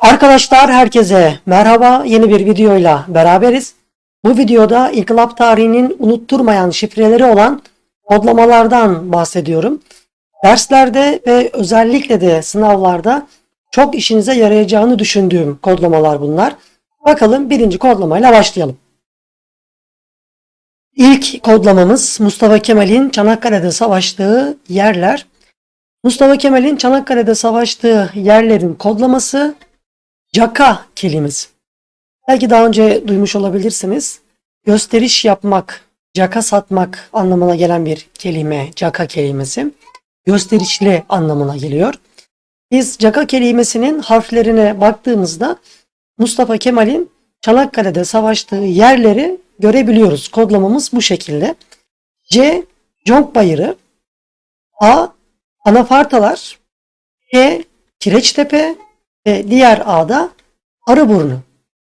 Arkadaşlar herkese merhaba. Yeni bir videoyla beraberiz. Bu videoda inkılap tarihinin unutturmayan şifreleri olan kodlamalardan bahsediyorum. Derslerde ve özellikle de sınavlarda çok işinize yarayacağını düşündüğüm kodlamalar bunlar. Bakalım birinci kodlamayla başlayalım. İlk kodlamamız Mustafa Kemal'in Çanakkale'de savaştığı yerler. Mustafa Kemal'in Çanakkale'de savaştığı yerlerin kodlaması Caka kelimesi. Belki daha önce duymuş olabilirsiniz. Gösteriş yapmak, caka satmak anlamına gelen bir kelime, caka kelimesi. Gösterişli anlamına geliyor. Biz caka kelimesinin harflerine baktığımızda Mustafa Kemal'in Çanakkale'de savaştığı yerleri görebiliyoruz. Kodlamamız bu şekilde. C. Conk Bayırı A. Anafartalar K. Kireçtepe ve diğer A'da Arıburnu.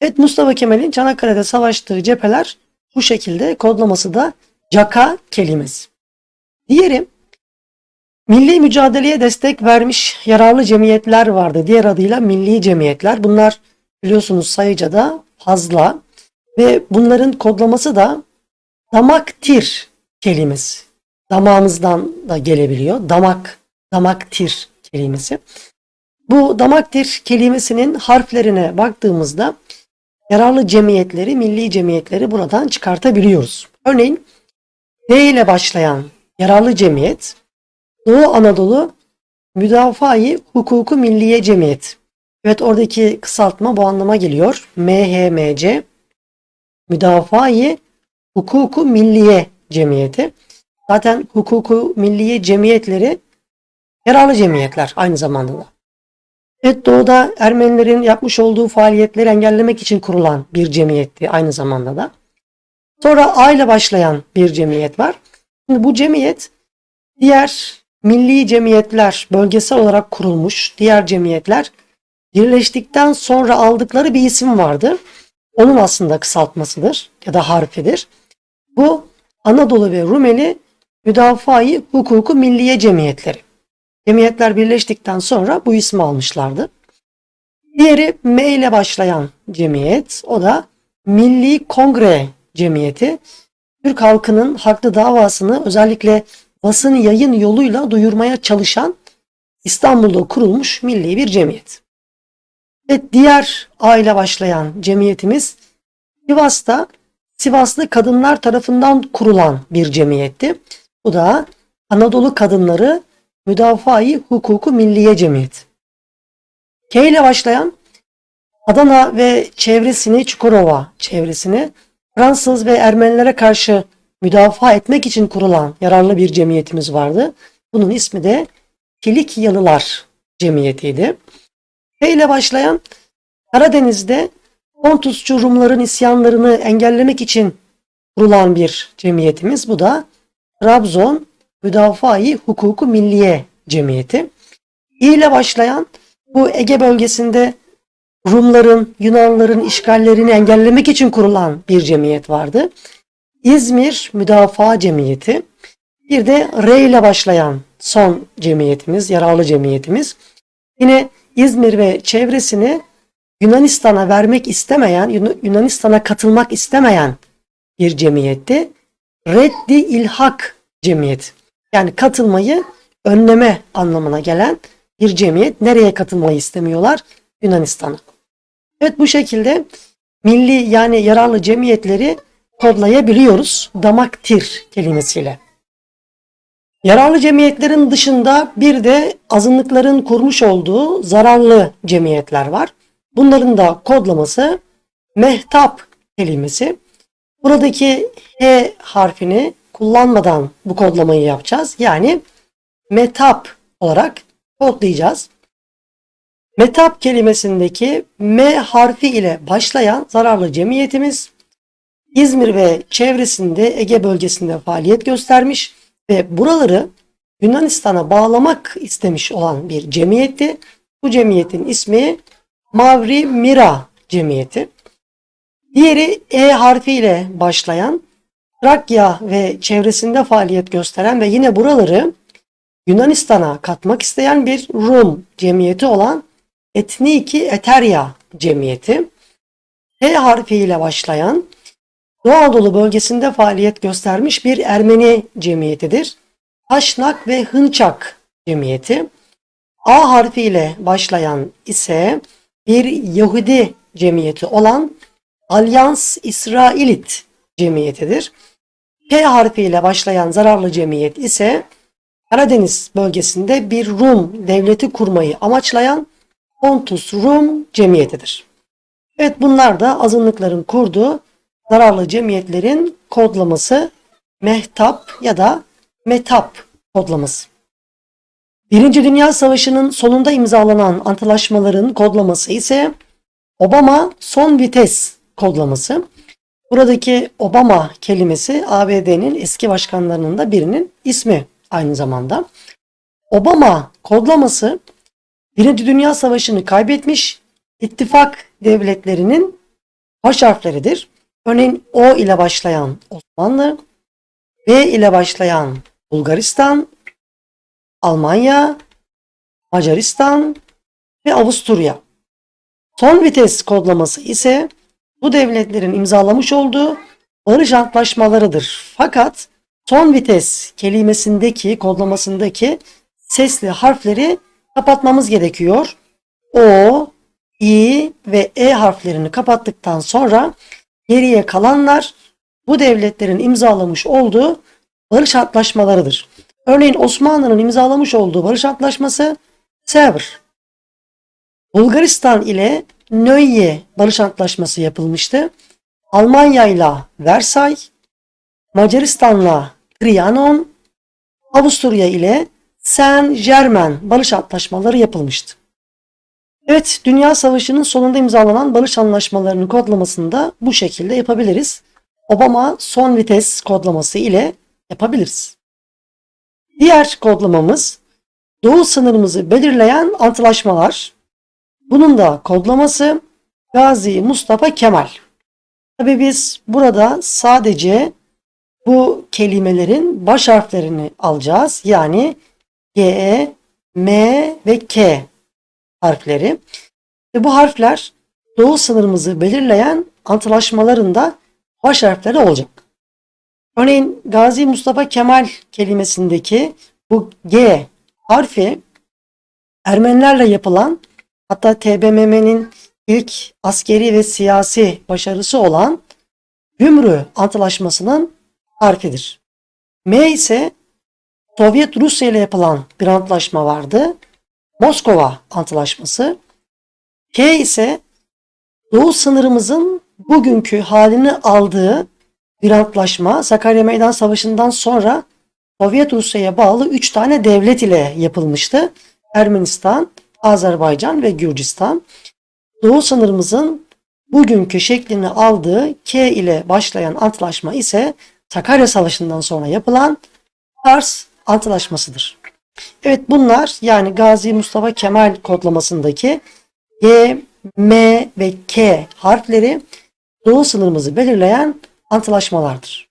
Evet Mustafa Kemal'in Çanakkale'de savaştığı cepheler bu şekilde kodlaması da Caka kelimesi. Diğeri milli mücadeleye destek vermiş yararlı cemiyetler vardı. Diğer adıyla milli cemiyetler. Bunlar biliyorsunuz sayıca da fazla ve bunların kodlaması da damaktir kelimesi. Damağımızdan da gelebiliyor. Damak, damaktir kelimesi. Bu damaktir kelimesinin harflerine baktığımızda yararlı cemiyetleri, milli cemiyetleri buradan çıkartabiliyoruz. Örneğin D ile başlayan yararlı cemiyet Doğu Anadolu Müdafaa-i Hukuku Milliye Cemiyet. Evet oradaki kısaltma bu anlama geliyor. MHMC Müdafaa-i Hukuku Milliye Cemiyeti. Zaten hukuku milliye cemiyetleri yararlı cemiyetler aynı zamanda da. Evet Doğu'da Ermenilerin yapmış olduğu faaliyetleri engellemek için kurulan bir cemiyetti aynı zamanda da. Sonra A ile başlayan bir cemiyet var. Şimdi bu cemiyet diğer milli cemiyetler bölgesel olarak kurulmuş diğer cemiyetler birleştikten sonra aldıkları bir isim vardı. Onun aslında kısaltmasıdır ya da harfidir. Bu Anadolu ve Rumeli Müdafaa-i Hukuku Milliye Cemiyetleri. Cemiyetler birleştikten sonra bu ismi almışlardı. Diğeri M ile başlayan cemiyet. O da Milli Kongre Cemiyeti. Türk halkının haklı davasını özellikle basın yayın yoluyla duyurmaya çalışan İstanbul'da kurulmuş milli bir cemiyet. Ve diğer A ile başlayan cemiyetimiz Sivas'ta Sivaslı kadınlar tarafından kurulan bir cemiyetti. Bu da Anadolu Kadınları Müdafaa-i Hukuku Milliye Cemiyeti. K ile başlayan Adana ve çevresini Çukurova çevresini Fransız ve Ermenilere karşı müdafaa etmek için kurulan yararlı bir cemiyetimiz vardı. Bunun ismi de Kilikyalılar Cemiyeti'ydi. K ile başlayan Karadeniz'de Pontusçu Rumların isyanlarını engellemek için kurulan bir cemiyetimiz. Bu da Trabzon Müdafaa-i Hukuku Milliye Cemiyeti. İ ile başlayan bu Ege bölgesinde Rumların, Yunanların işgallerini engellemek için kurulan bir cemiyet vardı. İzmir Müdafaa Cemiyeti. Bir de R ile başlayan son cemiyetimiz, yararlı cemiyetimiz. Yine İzmir ve çevresini Yunanistan'a vermek istemeyen, Yunanistan'a katılmak istemeyen bir cemiyetti. Reddi İlhak Cemiyeti. Yani katılmayı önleme anlamına gelen bir cemiyet. Nereye katılmayı istemiyorlar? Yunanistan'a. Evet bu şekilde milli yani yararlı cemiyetleri kodlayabiliyoruz damaktir kelimesiyle. Yararlı cemiyetlerin dışında bir de azınlıkların kurmuş olduğu zararlı cemiyetler var. Bunların da kodlaması mehtap kelimesi. Buradaki H harfini kullanmadan bu kodlamayı yapacağız. Yani metap olarak kodlayacağız. Metap kelimesindeki M harfi ile başlayan zararlı cemiyetimiz İzmir ve çevresinde Ege bölgesinde faaliyet göstermiş ve buraları Yunanistan'a bağlamak istemiş olan bir cemiyetti. Bu cemiyetin ismi Mavri Mira Cemiyeti. Diğeri E harfi ile başlayan Trakya ve çevresinde faaliyet gösteren ve yine buraları Yunanistan'a katmak isteyen bir Rum cemiyeti olan Etniki Eterya Cemiyeti. H harfiyle başlayan Doğu Anadolu bölgesinde faaliyet göstermiş bir Ermeni cemiyetidir. Haşnak ve Hınçak Cemiyeti. A harfiyle başlayan ise bir Yahudi cemiyeti olan Alyans İsrailit Cemiyetidir. P harfiyle başlayan zararlı cemiyet ise Karadeniz bölgesinde bir Rum devleti kurmayı amaçlayan Pontus Rum Cemiyetidir. Evet bunlar da azınlıkların kurduğu zararlı cemiyetlerin kodlaması Mehtap ya da Metap kodlaması. Birinci Dünya Savaşı'nın sonunda imzalanan antlaşmaların kodlaması ise Obama son vites kodlaması. Buradaki Obama kelimesi ABD'nin eski başkanlarının da birinin ismi aynı zamanda. Obama kodlaması Birinci Dünya Savaşı'nı kaybetmiş ittifak devletlerinin baş harfleridir. Örneğin O ile başlayan Osmanlı, B ile başlayan Bulgaristan, Almanya, Macaristan ve Avusturya. Son vites kodlaması ise bu devletlerin imzalamış olduğu barış antlaşmalarıdır. Fakat son vites kelimesindeki kodlamasındaki sesli harfleri kapatmamız gerekiyor. O, İ ve E harflerini kapattıktan sonra geriye kalanlar bu devletlerin imzalamış olduğu barış antlaşmalarıdır. Örneğin Osmanlı'nın imzalamış olduğu barış antlaşması Sevr. Bulgaristan ile Nöye barış antlaşması yapılmıştı. Almanya ile Versay, Macaristan'la Trianon, Avusturya ile Saint Germain barış antlaşmaları yapılmıştı. Evet, Dünya Savaşı'nın sonunda imzalanan barış anlaşmalarının kodlamasını da bu şekilde yapabiliriz. Obama son vites kodlaması ile yapabiliriz. Diğer kodlamamız doğu sınırımızı belirleyen antlaşmalar. Bunun da kodlaması Gazi Mustafa Kemal. Tabi biz burada sadece bu kelimelerin baş harflerini alacağız. Yani G, M ve K harfleri. Ve bu harfler doğu sınırımızı belirleyen antlaşmalarında baş harfleri olacak. Örneğin Gazi Mustafa Kemal kelimesindeki bu G harfi Ermenilerle yapılan hatta TBMM'nin ilk askeri ve siyasi başarısı olan Gümrü Antlaşması'nın harfidir. M ise Sovyet Rusya ile yapılan bir antlaşma vardı. Moskova Antlaşması. K ise Doğu sınırımızın bugünkü halini aldığı bir antlaşma Sakarya Meydan Savaşı'ndan sonra Sovyet Rusya'ya bağlı 3 tane devlet ile yapılmıştı. Ermenistan, Azerbaycan ve Gürcistan. Doğu sınırımızın bugünkü şeklini aldığı K ile başlayan antlaşma ise Sakarya Savaşı'ndan sonra yapılan Kars Antlaşması'dır. Evet bunlar yani Gazi Mustafa Kemal kodlamasındaki G, M ve K harfleri doğu sınırımızı belirleyen antlaşmalardır.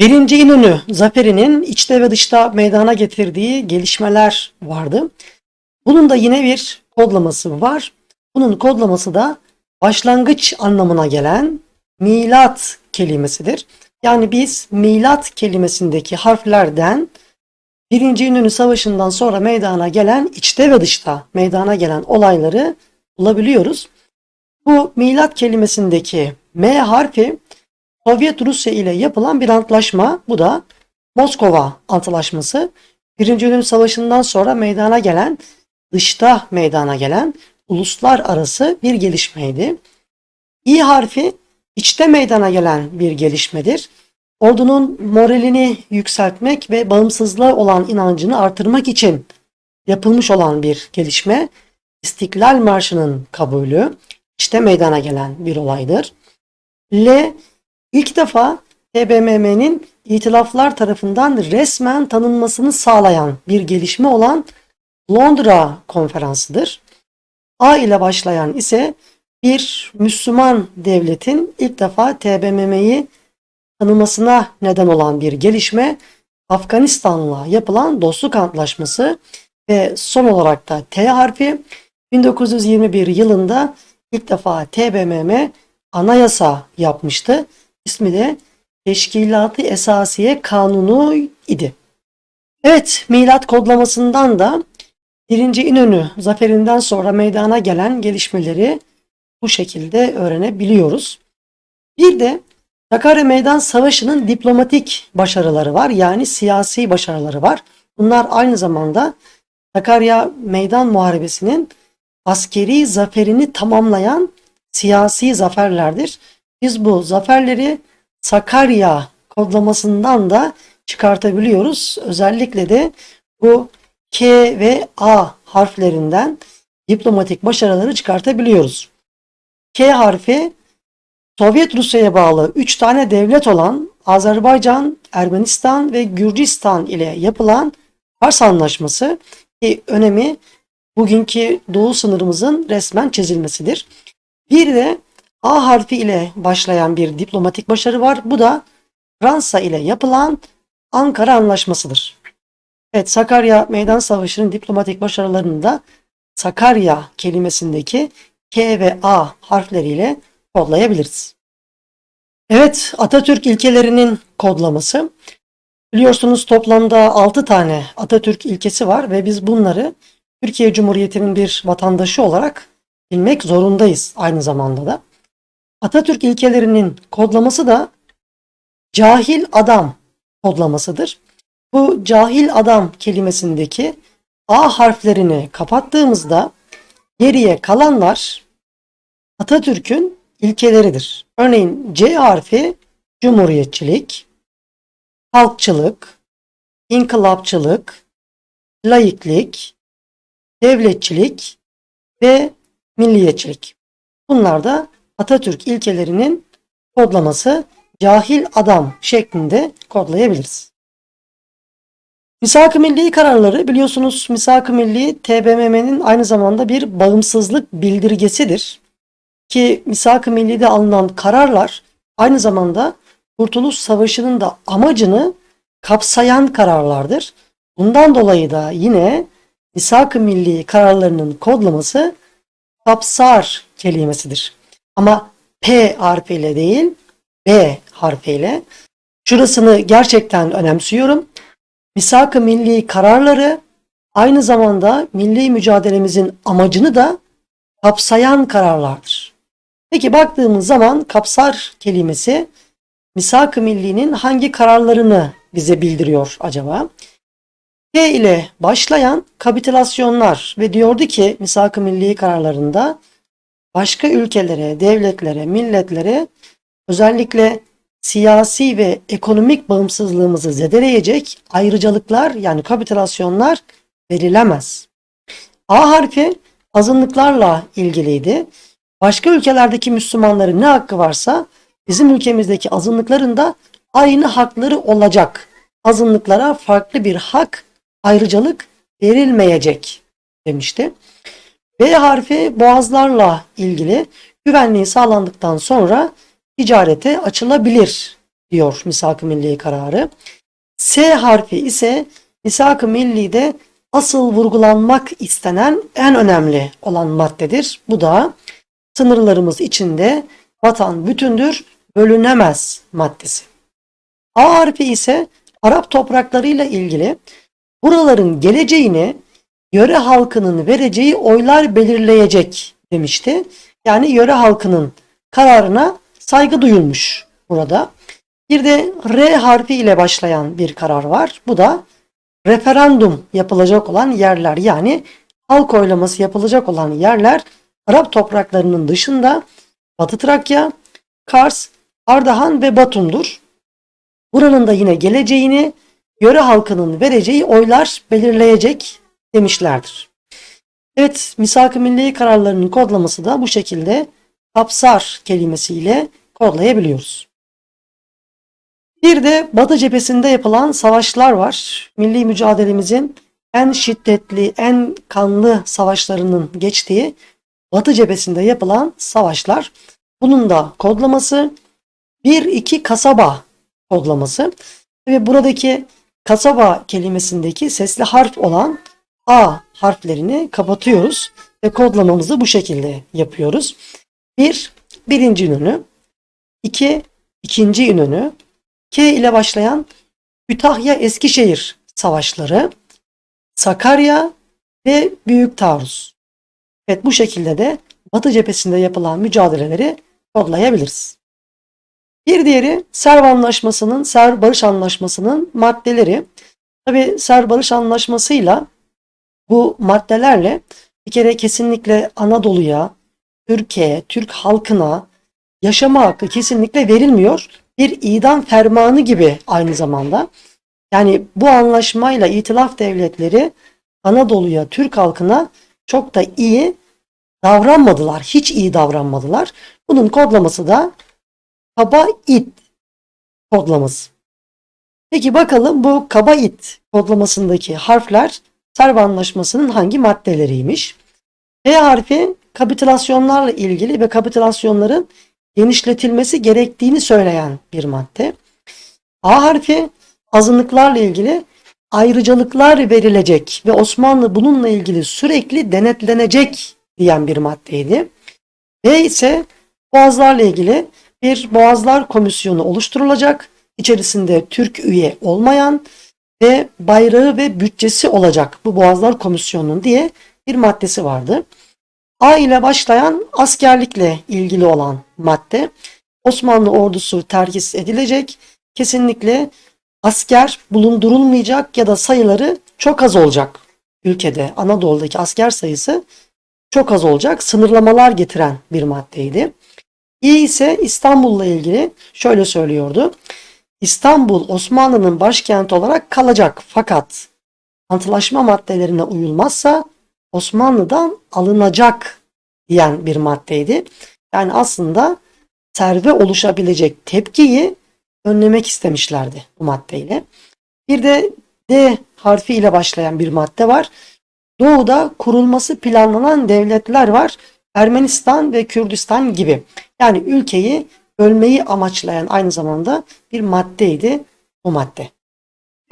Birinci İnönü zaferinin içte ve dışta meydana getirdiği gelişmeler vardı. Bunun da yine bir kodlaması var. Bunun kodlaması da başlangıç anlamına gelen milat kelimesidir. Yani biz milat kelimesindeki harflerden Birinci İnönü Savaşı'ndan sonra meydana gelen içte ve dışta meydana gelen olayları bulabiliyoruz. Bu milat kelimesindeki M harfi Sovyet Rusya ile yapılan bir antlaşma. Bu da Moskova Antlaşması. Birinci Dünya Savaşı'ndan sonra meydana gelen, dışta meydana gelen uluslararası bir gelişmeydi. İ harfi içte meydana gelen bir gelişmedir. Ordunun moralini yükseltmek ve bağımsızlığa olan inancını artırmak için yapılmış olan bir gelişme. İstiklal Marşı'nın kabulü işte meydana gelen bir olaydır. L ilk defa TBMM'nin itilaflar tarafından resmen tanınmasını sağlayan bir gelişme olan Londra konferansıdır. A ile başlayan ise bir Müslüman devletin ilk defa TBMM'yi tanımasına neden olan bir gelişme Afganistan'la yapılan dostluk antlaşması ve son olarak da T harfi 1921 yılında ilk defa TBMM anayasa yapmıştı. İsmi de Teşkilatı Esasiye Kanunu idi. Evet, milat kodlamasından da 1. İnönü zaferinden sonra meydana gelen gelişmeleri bu şekilde öğrenebiliyoruz. Bir de Sakarya Meydan Savaşı'nın diplomatik başarıları var. Yani siyasi başarıları var. Bunlar aynı zamanda Sakarya Meydan Muharebesi'nin askeri zaferini tamamlayan siyasi zaferlerdir. Biz bu zaferleri Sakarya kodlamasından da çıkartabiliyoruz. Özellikle de bu K ve A harflerinden diplomatik başarıları çıkartabiliyoruz. K harfi Sovyet Rusya'ya bağlı 3 tane devlet olan Azerbaycan, Ermenistan ve Gürcistan ile yapılan Kars Anlaşması ki önemi bugünkü doğu sınırımızın resmen çizilmesidir. Bir de A harfi ile başlayan bir diplomatik başarı var. Bu da Fransa ile yapılan Ankara Anlaşması'dır. Evet Sakarya Meydan Savaşı'nın diplomatik başarılarını da Sakarya kelimesindeki K ve A harfleriyle kodlayabiliriz. Evet Atatürk ilkelerinin kodlaması. Biliyorsunuz toplamda 6 tane Atatürk ilkesi var ve biz bunları Türkiye Cumhuriyeti'nin bir vatandaşı olarak bilmek zorundayız aynı zamanda da. Atatürk ilkelerinin kodlaması da cahil adam kodlamasıdır. Bu cahil adam kelimesindeki A harflerini kapattığımızda geriye kalanlar Atatürk'ün ilkeleridir. Örneğin C harfi cumhuriyetçilik, halkçılık, inkılapçılık, laiklik, devletçilik ve milliyetçilik. Bunlar da Atatürk ilkelerinin kodlaması cahil adam şeklinde kodlayabiliriz. Misak-ı Milli kararları biliyorsunuz Misak-ı Milli TBMM'nin aynı zamanda bir bağımsızlık bildirgesidir. Ki Misak-ı Milli'de alınan kararlar aynı zamanda Kurtuluş Savaşı'nın da amacını kapsayan kararlardır. Bundan dolayı da yine Misak-ı Milli kararlarının kodlaması kapsar kelimesidir. Ama P harfiyle değil B harfiyle. Şurasını gerçekten önemsiyorum. Misak-ı milli kararları aynı zamanda milli mücadelemizin amacını da kapsayan kararlardır. Peki baktığımız zaman kapsar kelimesi misak-ı millinin hangi kararlarını bize bildiriyor acaba? K ile başlayan kapitülasyonlar ve diyordu ki misak-ı milli kararlarında başka ülkelere, devletlere, milletlere özellikle siyasi ve ekonomik bağımsızlığımızı zedeleyecek ayrıcalıklar yani kapitülasyonlar verilemez. A harfi azınlıklarla ilgiliydi. Başka ülkelerdeki Müslümanların ne hakkı varsa bizim ülkemizdeki azınlıkların da aynı hakları olacak. Azınlıklara farklı bir hak, ayrıcalık verilmeyecek demişti. B harfi boğazlarla ilgili güvenliği sağlandıktan sonra ticarete açılabilir diyor Misak-ı Milli kararı. S harfi ise Misak-ı Milli'de asıl vurgulanmak istenen en önemli olan maddedir. Bu da sınırlarımız içinde vatan bütündür, bölünemez maddesi. A harfi ise Arap topraklarıyla ilgili buraların geleceğini yöre halkının vereceği oylar belirleyecek demişti. Yani yöre halkının kararına saygı duyulmuş burada. Bir de R harfi ile başlayan bir karar var. Bu da referandum yapılacak olan yerler yani halk oylaması yapılacak olan yerler Arap topraklarının dışında Batı Trakya, Kars, Ardahan ve Batum'dur. Buranın da yine geleceğini yöre halkının vereceği oylar belirleyecek demişlerdir. Evet, misak-ı milli kararlarının kodlaması da bu şekilde kapsar kelimesiyle kodlayabiliyoruz. Bir de Batı cephesinde yapılan savaşlar var. Milli mücadelemizin en şiddetli, en kanlı savaşlarının geçtiği Batı cephesinde yapılan savaşlar. Bunun da kodlaması 1-2 kasaba kodlaması ve buradaki kasaba kelimesindeki sesli harf olan A harflerini kapatıyoruz ve kodlamamızı bu şekilde yapıyoruz. 1. Birinci ünlü. 2. ikinci ünlü. K ile başlayan Kütahya Eskişehir savaşları, Sakarya ve Büyük Taarruz. Evet bu şekilde de Batı cephesinde yapılan mücadeleleri kodlayabiliriz. Bir diğeri Serv Anlaşması'nın, Serv Barış Anlaşması'nın maddeleri. Tabi Serv Barış Anlaşması'yla bu maddelerle bir kere kesinlikle Anadolu'ya, Türkiye, Türk halkına yaşama hakkı kesinlikle verilmiyor. Bir idam fermanı gibi aynı zamanda. Yani bu anlaşmayla itilaf devletleri Anadolu'ya, Türk halkına çok da iyi davranmadılar. Hiç iyi davranmadılar. Bunun kodlaması da kaba it kodlaması. Peki bakalım bu kaba it kodlamasındaki harfler Serv Anlaşması'nın hangi maddeleriymiş? B harfi kapitülasyonlarla ilgili ve kapitülasyonların genişletilmesi gerektiğini söyleyen bir madde. A harfi azınlıklarla ilgili ayrıcalıklar verilecek ve Osmanlı bununla ilgili sürekli denetlenecek diyen bir maddeydi. B ise boğazlarla ilgili bir boğazlar komisyonu oluşturulacak. İçerisinde Türk üye olmayan ve bayrağı ve bütçesi olacak bu boğazlar komisyonunun diye bir maddesi vardı. A ile başlayan askerlikle ilgili olan madde Osmanlı ordusu terhis edilecek. Kesinlikle asker bulundurulmayacak ya da sayıları çok az olacak ülkede. Anadolu'daki asker sayısı çok az olacak. Sınırlamalar getiren bir maddeydi. İ ise İstanbul'la ilgili şöyle söylüyordu. İstanbul Osmanlı'nın başkenti olarak kalacak fakat antlaşma maddelerine uyulmazsa Osmanlı'dan alınacak diyen bir maddeydi. Yani aslında serve oluşabilecek tepkiyi önlemek istemişlerdi bu maddeyle. Bir de D harfi ile başlayan bir madde var. Doğuda kurulması planlanan devletler var. Ermenistan ve Kürdistan gibi. Yani ülkeyi bölmeyi amaçlayan aynı zamanda bir maddeydi bu madde.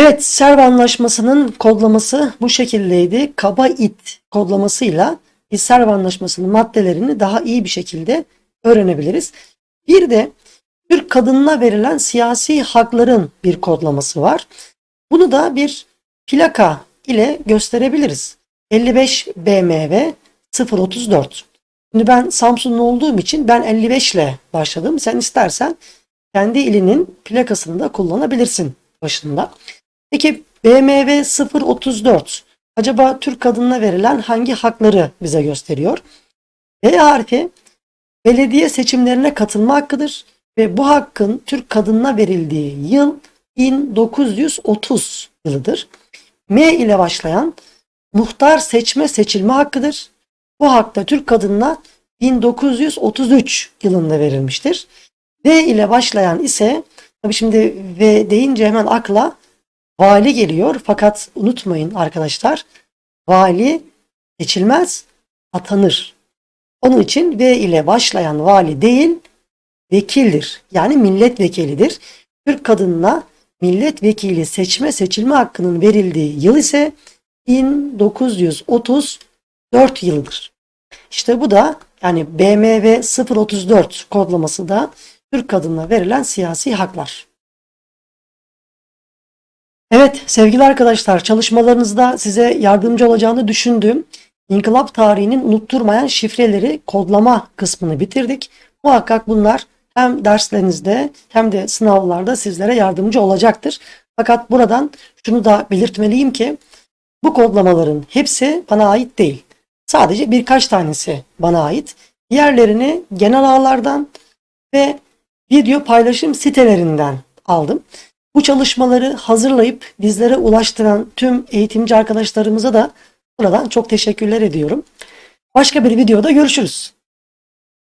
Evet, Serv Anlaşması'nın kodlaması bu şekildeydi. Kaba it kodlamasıyla biz Serv Anlaşması'nın maddelerini daha iyi bir şekilde öğrenebiliriz. Bir de Türk kadınına verilen siyasi hakların bir kodlaması var. Bunu da bir plaka ile gösterebiliriz. 55 BMW 034. Şimdi ben Samsunlu olduğum için ben 55 ile başladım. Sen istersen kendi ilinin plakasını da kullanabilirsin başında. Peki BMW 034 acaba Türk kadınına verilen hangi hakları bize gösteriyor? B harfi belediye seçimlerine katılma hakkıdır ve bu hakkın Türk kadınına verildiği yıl 1930 yılıdır. M ile başlayan muhtar seçme seçilme hakkıdır. Bu hak da Türk kadınına 1933 yılında verilmiştir. V ile başlayan ise tabi şimdi V deyince hemen akla vali geliyor. Fakat unutmayın arkadaşlar vali seçilmez atanır. Onun için V ile başlayan vali değil vekildir. Yani milletvekilidir. Türk kadınına milletvekili seçme seçilme hakkının verildiği yıl ise 1934 yıldır. İşte bu da yani BMW 034 kodlaması da Türk kadınına verilen siyasi haklar. Evet sevgili arkadaşlar çalışmalarınızda size yardımcı olacağını düşündüğüm İnkılap tarihinin unutturmayan şifreleri kodlama kısmını bitirdik. Muhakkak bunlar hem derslerinizde hem de sınavlarda sizlere yardımcı olacaktır. Fakat buradan şunu da belirtmeliyim ki bu kodlamaların hepsi bana ait değil. Sadece birkaç tanesi bana ait. Diğerlerini genel ağlardan ve video paylaşım sitelerinden aldım. Bu çalışmaları hazırlayıp bizlere ulaştıran tüm eğitimci arkadaşlarımıza da buradan çok teşekkürler ediyorum. Başka bir videoda görüşürüz.